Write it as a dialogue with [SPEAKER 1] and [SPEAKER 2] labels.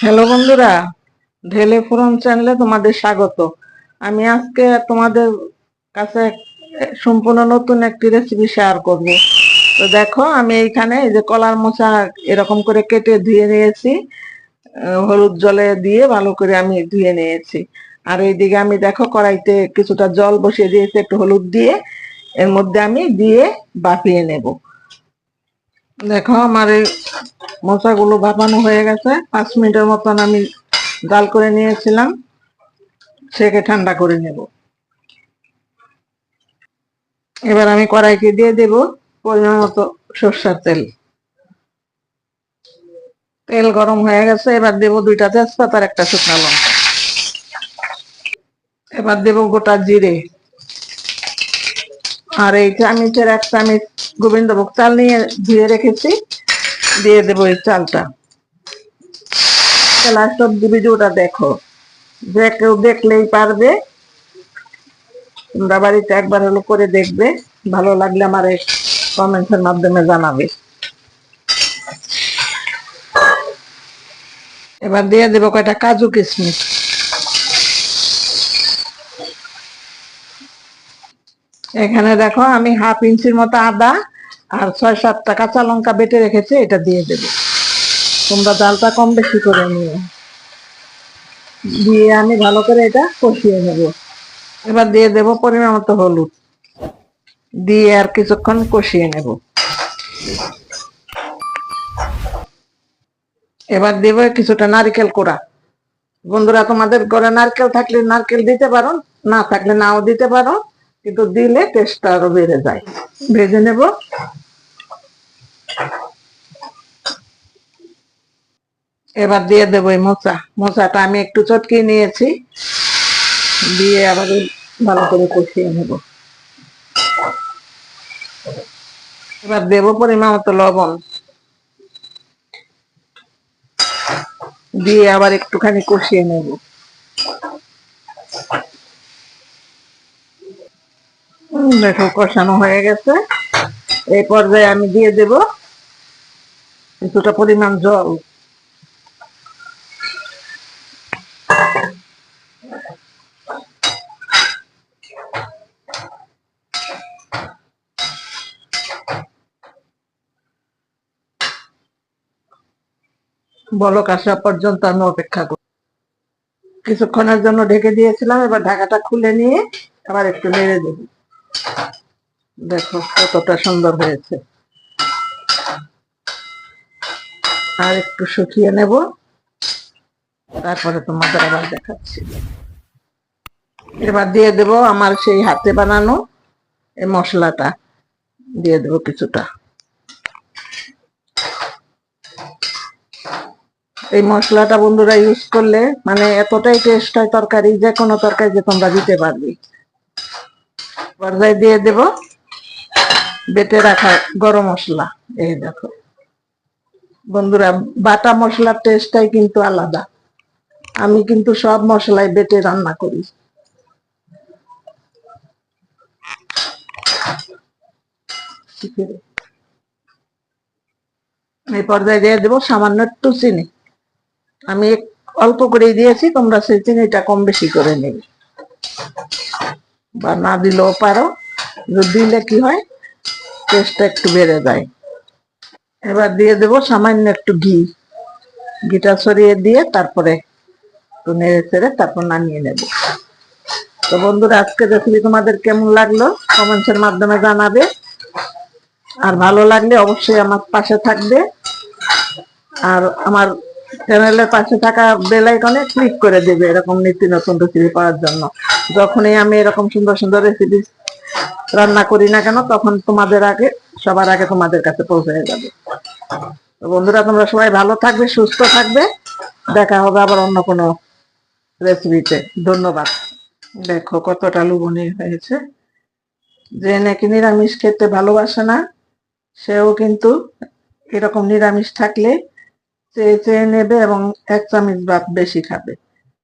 [SPEAKER 1] Hello বন্ধুরা, ঢেলে ফোরন চ্যানেলে তোমাদের স্বাগত। আমি আজকে তোমাদের কাছে সম্পূর্ণ নতুন একটি রেসিপি শেয়ার করব। তো দেখো, আমি এইখানে এই যে কলার মোচা এরকম করে কেটে ধুয়ে নিয়েছি। হলুদ জলে দিয়ে ভালো করে আমি ধুয়ে নিয়েছি। আর এইদিকে আমি দেখো কড়াইতে কিছুটা জল বসিয়ে দিয়েছি একটু হলুদ দিয়ে। এর মধ্যে আমি দিয়ে বাপিয়ে নেব। দেখো আমার এই মোচাগুলো ভাপানো হয়ে গেছে। পাঁচ মিনিটের মতন আমি জাল করে নিয়েছিলাম। সেকে ঠান্ডা করে নেব। এবার আমি কড়াইতে দিয়ে দেব পরিমাণ মতো সর্ষার তেল। তেল গরম হয়ে গেছে, এবার দেব দুইটা তেজপাতা আর একটা শুকনো লঙ্কা। এবার দেব গোটা জিরে। আর এই চামিচের এক চামিচ গোবিন্দভোগ চাল নিয়ে ধুয়ে রেখেছি। দিয়ে দেবো এই চালটা। লাস্ট অব্দি ভিডিওটা দেখো। যে কেউ দেখলেই পারবে। তোমরা বাড়িতে একবার হলো করে দেখবে। ভালো লাগলে আমার এই কমেন্টসের মাধ্যমে জানাবে। এবার দিয়ে দেবো কয়টা? কাজু কিশমিশ এখানে দেখো আমি হাফ ইঞ্চির মতো আদা আর ছয় সাতটা কাঁচা লঙ্কা বেটে রেখেছে, এটা দিয়ে দেবো। তোমরা ডালটা কম বেশি করে নিও। দিয়ে আমি ভালো করে এটা কষিয়ে নেব। এবার দিয়ে দেব পরিমাণ মতো হলুদ। দিয়ে আর কিছুক্ষণ কষিয়ে নেব। এবার দেব কিছুটা নারকেল কোড়া। বন্ধুরা, তোমাদের ঘরে নারকেল থাকলে নারকেল দিতে পারো, না থাকলে নাও দিতে পারো। কিন্তু দিলে টেস্টটা আরও বেড়ে যায়। ভেজে নেব। এবার দিয়ে দেবো এই মোচা মোচাটা আমি একটু চটকে নিয়েছি। দিয়ে আবার ভালো করে কষিয়ে নেব। এবার দেব পরিমাণ মতো লবণ। দিয়ে আবার একটুখানি কষিয়ে নেব। দেখো কষানো হয়ে গেছে। এই পর্যায়ে আমি দিয়ে দেব কিছুটা পরিমাণ জল। বলক আসা পর্যন্ত আমি অপেক্ষা করি কিছুক্ষণের জন্য ঢেকে দিয়েছিলাম, এবার ঢাকাটা খুলে নিয়ে আবার একটু নেড়ে দেব। দেখো কতটা সুন্দর হয়েছে। আর একটু শুকিয়ে নেব, তারপরে তোমাদের আবার দেখাচ্ছি। এবার দিয়ে দেব আমার সেই হাতে বানানো এই মশলাটা, দিয়ে দেব কিছুটা। এই মশলাটা বন্ধুরা ইউজ করলে মানে এতটাই টেস্ট হয় তরকারি যে কোনো তরকারি যে তোমরা দিতে পারবে। পর্যায়ে দিয়ে দেব। বেটে রাখা গরম মশলা। এই দেখো। বন্ধুরা, বাটা মশলার টেস্টটাই কিন্তু আলাদা। আমি কিন্তু সব মশলাই বেটে রান্না করি। এই পর্যায়ে দিয়ে দেবো সামান্য একটু চিনি। আমি অল্প করে দিয়েছি, তোমরা সেই চিনিটা কম বেশি করে নেবে। বা না দিলেও পারো। দিলে কি হয়? টেস্টটা একটু বেড়ে যায়। এবার দিয়ে দেবো সামান্য একটু ঘি। ঘিটা সরিয়ে দিয়ে তারপরে একটু নেড়ে চেড়ে তারপর নামিয়ে নেব। তো বন্ধুরা আজকে রেসিপি তোমাদের কেমন লাগল? কমেন্টসের মাধ্যমে জানাবে। আর ভালো লাগলে অবশ্যই আমার পাশে থাকবে। আর আমার চ্যানেলের পাশে থাকা বেল আইকনে ক্লিক করে দেবে এরকম নিত্য নতুন রেসিপি পাওয়ার জন্য। যখনই আমি এরকম সুন্দর সুন্দর রেসিপি রান্না করি না কেন, তখন তোমাদের আগে, সবার আগে তোমাদের কাছে পৌঁছে যাবে। বন্ধুরা, তোমরা সবাই ভালো থাকবে, সুস্থ থাকবে। দেখা হবে আবার অন্য কোনো রেসিপিতে ধন্যবাদ। দেখো কতটা লুবনি হয়েছে। যে নাকি নিরামিষ খেতে ভালোবাসে না, সেও কিন্তু এরকম নিরামিষ থাকলে চেয়ে চেয়ে নেবে এবং এক চামচ ভাত বেশি খাবে।